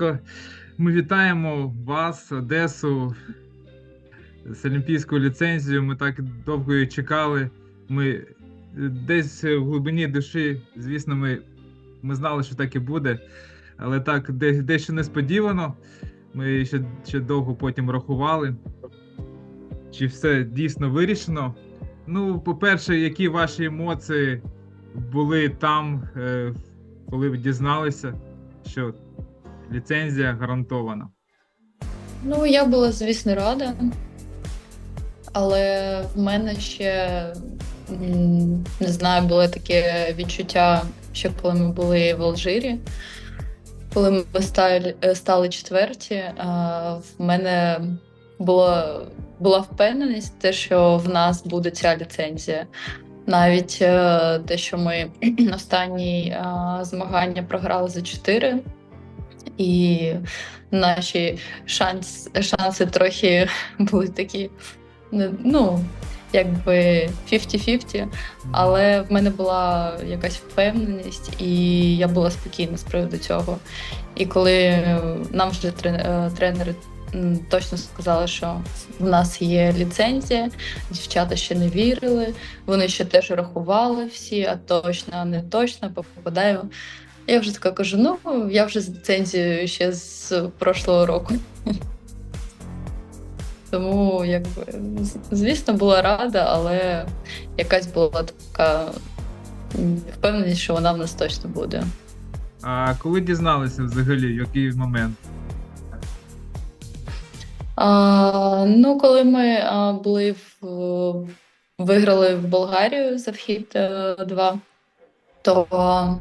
Отже, ми вітаємо вас, Одесу, з Олімпійською ліцензією. Ми так довго її чекали. Ми десь в глибині душі, звісно, ми, ми знали, що так і буде, але так дещо несподівано. Ми ще, ще довго потім рахували, чи все дійсно вирішено. Ну, по-перше, які ваші емоції були там, е, коли ви дізналися, що ліцензія гарантована? Ну, я була, звісно, рада, але в мене ще не знаю, було таке відчуття, що коли ми були в Алжирі, коли ми стали, стали четверті, в мене була, була впевненість, те, що в нас буде ця ліцензія. Навіть е, те, що ми останні змагання програли за 4, і наші шанс, шанси трохи були такі, ну, якби 50-50, але в мене була якась впевненість, і я була спокійна з приводу цього. І коли нам вже е, тренери точно сказали, що в нас є ліцензія, дівчата ще не вірили, вони ще теж рахували всі, а точно, а не точно, попадаю. Я вже така кажу: ну, я вже з ліцензією ще з прошлого року. Тому, якби, звісно, була рада, але якась була така впевненість, що вона в нас точно буде. А коли дізналися взагалі, який момент? А, ну, коли ми а, були в виграли в Болгарію за вхід 2, то а,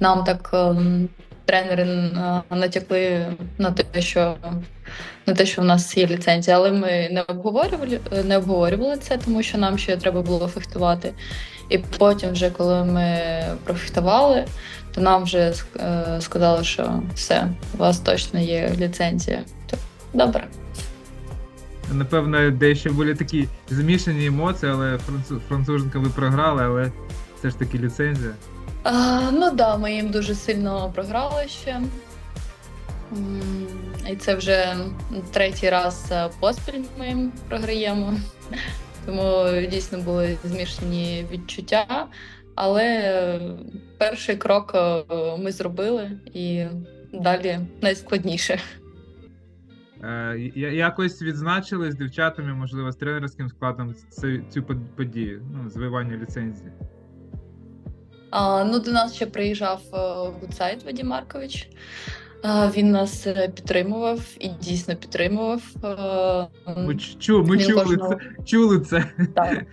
нам так ем, тренери натякли на те, що на те, що в нас є ліцензія, але ми не обговорювали, не обговорювали це, тому що нам ще треба було фехтувати. І потім, вже коли ми профехтували, то нам вже е, сказали, що все, у вас точно є ліцензія. То добре. Напевно, дещо були такі змішані емоції, але француз, француженка ви програли, але все ж таки ліцензія. А, ну так, да, ми їм дуже сильно програли ще. І це вже третій раз е, поспіль ми їм програємо. Тому дійсно були змішані відчуття. Але перший крок е, ми зробили і далі найскладніше. Е, я- якось відзначили з дівчатами, можливо, з тренерським складом цю, цю подію, ну, звивання ліцензії. А, ну, до нас ще приїжджав Гудсайд Вадім Маркович. А, він нас е, підтримував і дійсно підтримував. Е, Ми, чу, ми чули, кожного- це, чули це. Так.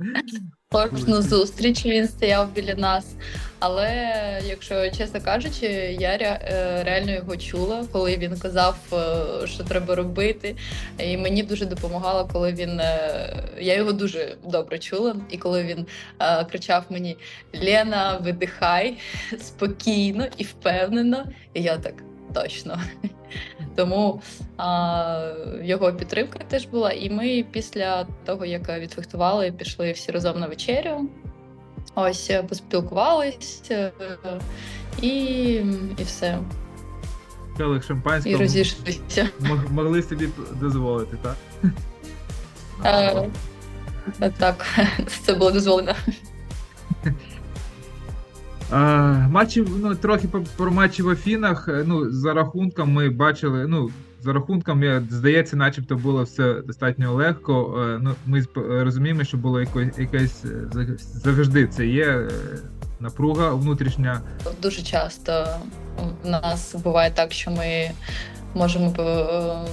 Кожну зустріч він стояв біля нас. Але, якщо чесно кажучи, я е, реально його чула, коли він казав, е, що треба робити. І мені дуже допомагало, коли він. е, Я його дуже добре чула. І коли він кричав мені: Лена, видихай спокійно і впевнено. І я так точно. Тому а, його підтримка теж була. І ми після того, як відфехтували, пішли всі разом на вечерю. Ось е, поспілкувались е, і, і все. Келих І розійшлися. могли собі дозволити, так? Е, Так, це було дозволено. А, матчі, ну, трохи про матчі в Афінах. Е, Ну, за рахунком ми бачили, ну, за рахунком, здається, начебто було все достатньо легко. Е, Ну, ми розуміємо, що було якось, якесь е, завжди це є напруга внутрішня. Дуже часто в нас буває так, що ми можемо е,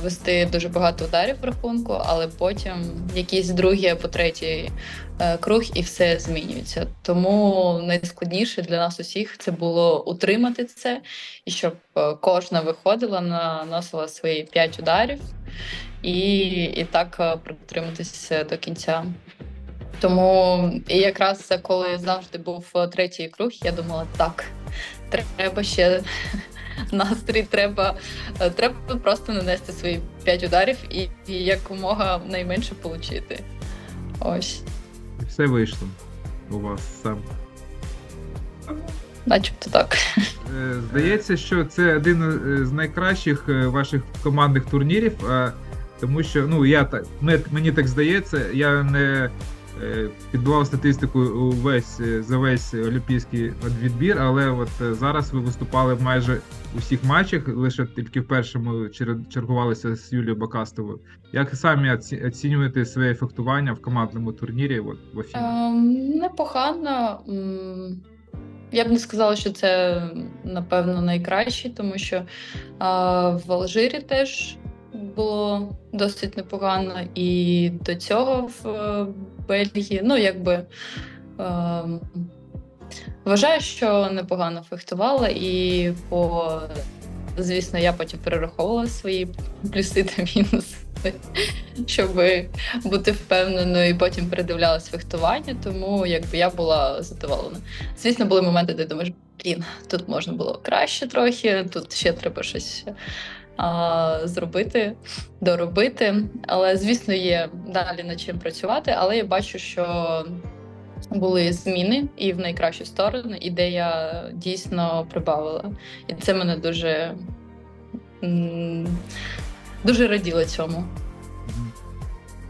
вести дуже багато ударів в рахунку, але потім якийсь другий або третій е, круг і все змінюється. Тому найскладніше для нас усіх це було утримати це, і щоб е, кожна виходила, наносила свої п'ять ударів, і, і так протриматися до кінця. Тому і якраз коли завжди був третій круг, я думала, так, треба ще настрій, треба, е, треба просто нанести свої п'ять ударів і, і якомога найменше отримати. Ось. І все вийшло у вас сам. начебто так. Е, Здається, що це один е, з найкращих ваших командних турнірів, тому що ну я так мені так здається, я не підбивав статистику увесь е, за весь олімпійський відбір, але от е, зараз ви виступали в майже усіх матчах, лише тільки в першому чергувалися з Юлією Бакастовою. Як самі оцінюєте своє фехтування в командному турнірі? От в Афінах? Ем, непогано. Я б не сказала, що це напевно найкраще, тому що а, в Алжирі теж було досить непогано, і до цього в е, Бельгії, ну якби ем, вважаю, що непогано фехтувала, і по звісно, я потім перераховувала свої плюси та мінуси, щоб бути впевненою, і потім передивлялась фехтування, тому якби я була задоволена. Звісно, були моменти, де думаєш, блін, тут можна було краще трохи, тут ще треба щось а, зробити, доробити. Але, звісно, є далі над чим працювати, але я бачу, що. Були зміни і в найкращу сторону, і де я дійсно прибавила. І це мене дуже, дуже раділо цьому.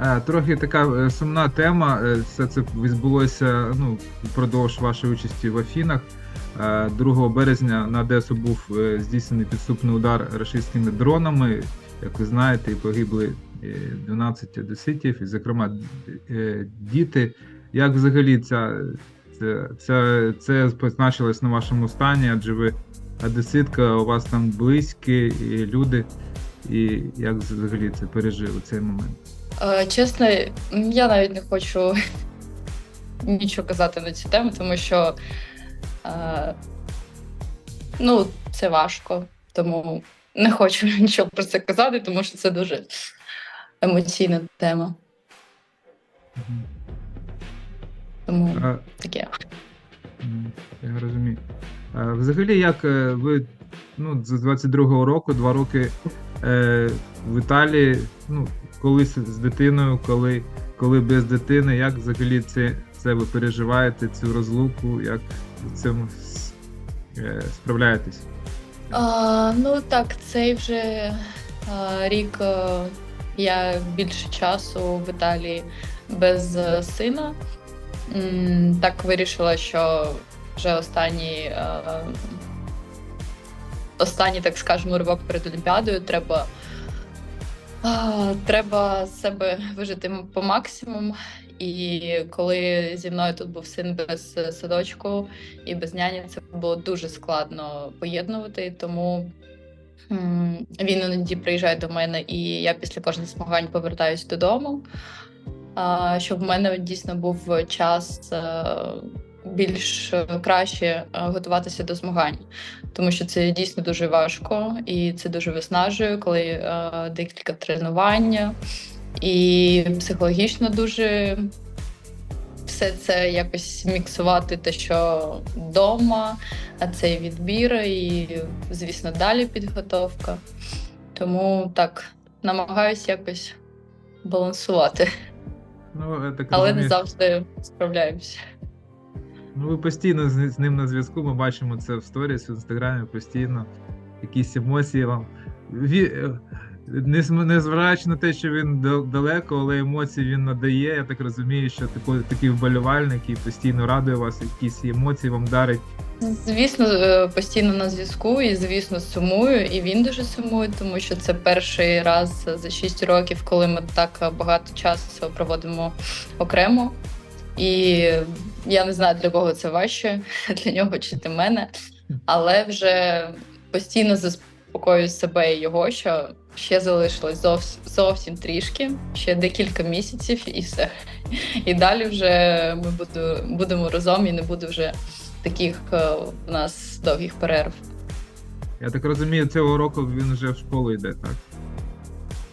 Е, Трохи така е, сумна тема. Е, Все це відбулося ну, впродовж вашої участі в Афінах. Е, 2 березня на Одесу був е, здійснений підступний удар рашистськими дронами. Як ви знаєте, погибли е, 12 одеситів, і, зокрема, е, діти. Як взагалі ця, це, це, позначилось на вашому стані? Адже ви одеситка, у вас там близькі і люди. І як взагалі це пережили цей момент? Е, Чесно, я навіть не хочу нічого казати на цю тему, тому що е, ну, це важко, тому не хочу нічого про це казати, тому що це дуже емоційна тема. Тому А, таке. Я розумію. А, Взагалі, як е, ви ну, з 22-го року, два роки е, в Італії, ну, коли з з дитиною, коли, коли без дитини, як взагалі це, це ви переживаєте, цю розлуку, як з цим е, справляєтесь? А, ну так, цей вже а, рік а, я більше часу в Італії без е, сина. М, Так вирішила, що вже останній, а, останній, так скажемо, ривок перед Олімпіадою треба. а, Треба себе вижити по максимуму. І коли зі мною тут був син без е, садочку, і без няні це було дуже складно поєднувати, тому він іноді приїжджає до мене, і я після кожних змагань повертаюсь додому. Щоб в мене дійсно був час е, більш краще е, готуватися до змагань, тому що це дійсно дуже важко і це дуже виснажує, коли декілька тренувань, і психологічно дуже все це якось міксувати, те, що вдома, а це і відбір, і, звісно, далі підготовка. Тому так, намагаюся якось балансувати, Ну, так але не завжди справляюся. Ну, ви постійно з, з ним на зв'язку. Ми бачимо це в сторіс, в інстаграмі постійно. Якісь емоції вам. Ві... незважаючи на те, що він далеко, але емоції він надає. Я так розумію, що типу, такий вболівальник і постійно радує вас, якісь емоції вам дарить. Звісно, е, постійно на зв'язку, і звісно, сумую, і він дуже сумує, тому що це перший раз за 6 років, коли ми так багато часу проводимо окремо. І я не знаю, для кого це важче, для нього чи для мене, але вже постійно заспокоюю себе і його, що ще залишилось зовсім, зовсім трішки, ще декілька місяців, і все. І далі вже ми буду, будемо разом і не буде вже таких е, у нас довгих перерв. Я так розумію, цього року він вже в школу йде, так?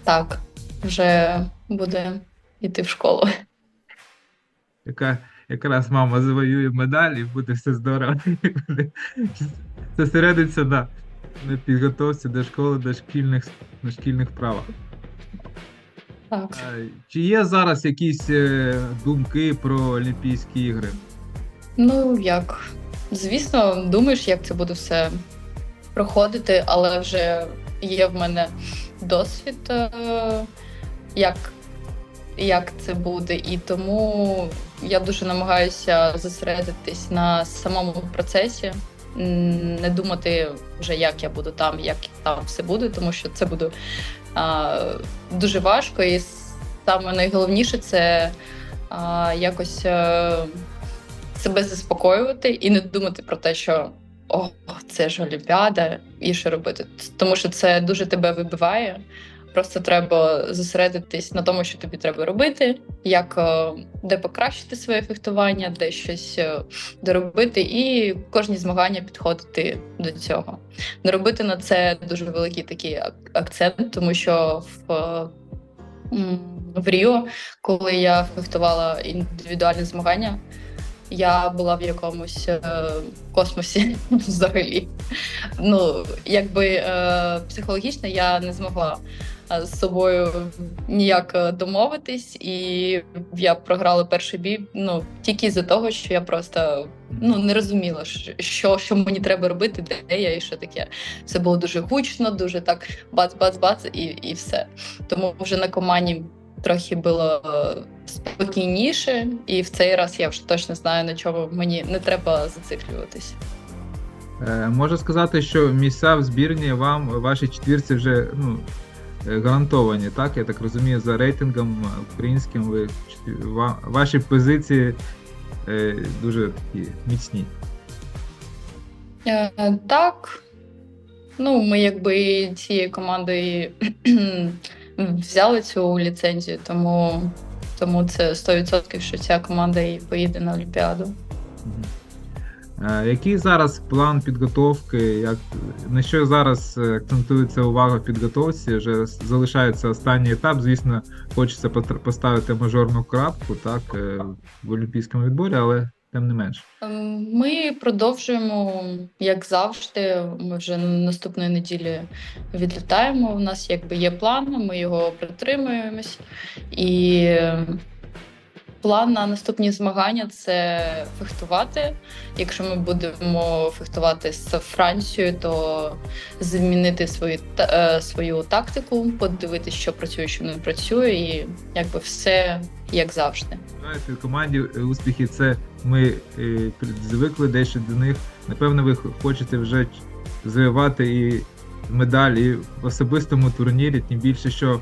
Так, вже буде йти в школу. Яка якраз мама завоює медаль і буде все здорово. Зосередиться на, на підготовці до школи, до шкільних, на шкільних правах. Так. Чи є зараз якісь е, думки про Олімпійські ігри? Ну як? звісно, думаєш, як це буде все проходити, але вже є в мене досвід, е, як, як це буде, і тому я дуже намагаюся зосередитись на самому процесі, не думати вже, як я буду там, як там все буде, тому що це буде а, дуже важко, і саме найголовніше це а, якось е, себе заспокоювати і не думати про те, що о, це ж Олімпіада, і що робити. Тому що це дуже тебе вибиває. Просто треба зосередитись на тому, що тобі треба робити, як е, де покращити своє фехтування, де щось е, доробити, і кожні змагання підходити до цього. Не робити на це дуже великий такий акцент, тому що в, е, в Ріо, коли я фехтувала індивідуальні змагання, я була в якомусь е, космосі взагалі. Ну, якби е, психологічно я не змогла з собою ніяк е, домовитись, і я програла перший бій ну, тільки з-за того, що я просто ну, не розуміла, що, що мені треба робити, де я і що таке. Це було дуже гучно, дуже так бац-бац-бац, і, і все. Тому вже на команді трохи було е, спокійніше, і в цей раз я вже точно знаю, на чому мені не треба зациклюватись. Е, Можу сказати, що місця в збірні вам, вашій четвірці вже ну, е, гарантовані, так? Я так розумію, за рейтингом е, українським ви ваші позиції е, дуже такі міцні. Е, Так. Ну, ми якби цією командою взяли цю ліцензію, тому, тому це 100% що ця команда і поїде на Олімпіаду. Е, Який зараз план підготовки? Як, на що зараз е, акцентується увага в підготовці? Вже залишається останній етап. Звісно, хочеться поставити мажорну крапку так, е, в олімпійському відборі, але тим не менш. Ем, Ми продовжуємо, як завжди. Ми вже наступної неділі відлітаємо. У нас якби є план, ми його притримуємось. І план на наступні змагання це фехтувати. Якщо ми будемо фехтувати з Францією, то змінити свою, та- е, свою тактику, подивитися, що працює, що не працює, і якби все як завжди. Знаєте, команді е, успіхи це ми е, звикли дещо до них. Напевно, ви хочете вже завоювати і медаль і в особистому турнірі, тим більше, що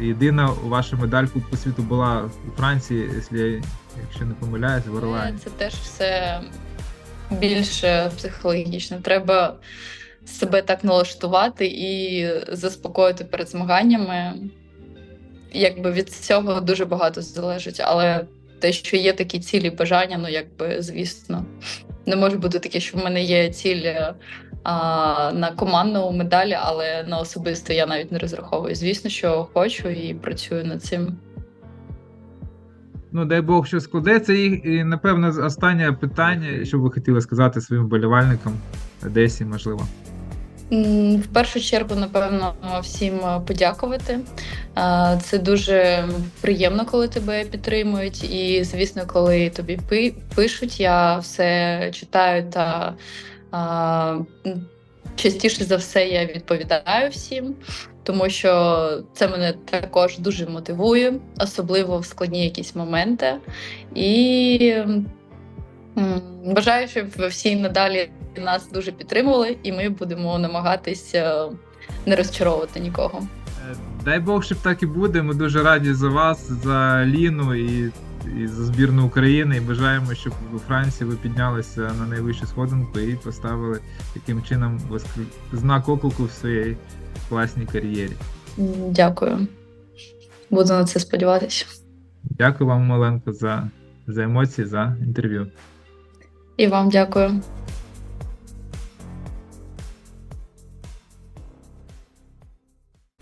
єдина ваша медаль Кубку світу була у Франції, якщо, не помиляюсь, в Орлані. Це теж все більше психологічно. Треба себе так налаштувати і заспокоїти перед змаганнями. Якби від цього дуже багато залежить, але те, що є такі цілі бажання, ну якби звісно, не може бути таке, що в мене є ціль а, на командну медалі, але на особисто я навіть не розраховую. Звісно, що хочу і працюю над цим. Ну, дай Бог, що складеться. І, і напевно, останнє питання, що ви хотіли сказати своїм вболівальникам, Одесі, можливо. В першу чергу, напевно, всім е, подякувати. Е, Це дуже приємно, коли тебе підтримують. І, звісно, коли тобі пишуть, я все читаю та частіше за все я відповідаю всім, тому що це мене також дуже мотивує, особливо в складні якісь моменти. І бажаю, щоб всі надалі нас дуже підтримували, і ми будемо намагатися не розчаровувати нікого. Дай Бог, щоб так і буде. Ми дуже раді за вас, за Ліну і, і за збірну України. І бажаємо, щоб у Франції ви піднялися на найвищу сходинку і поставили таким чином знак оклику в своїй класній кар'єрі. Дякую. Буду на це сподіватися. Дякую вам, Маленко, за, за емоції, за інтерв'ю. І вам дякую.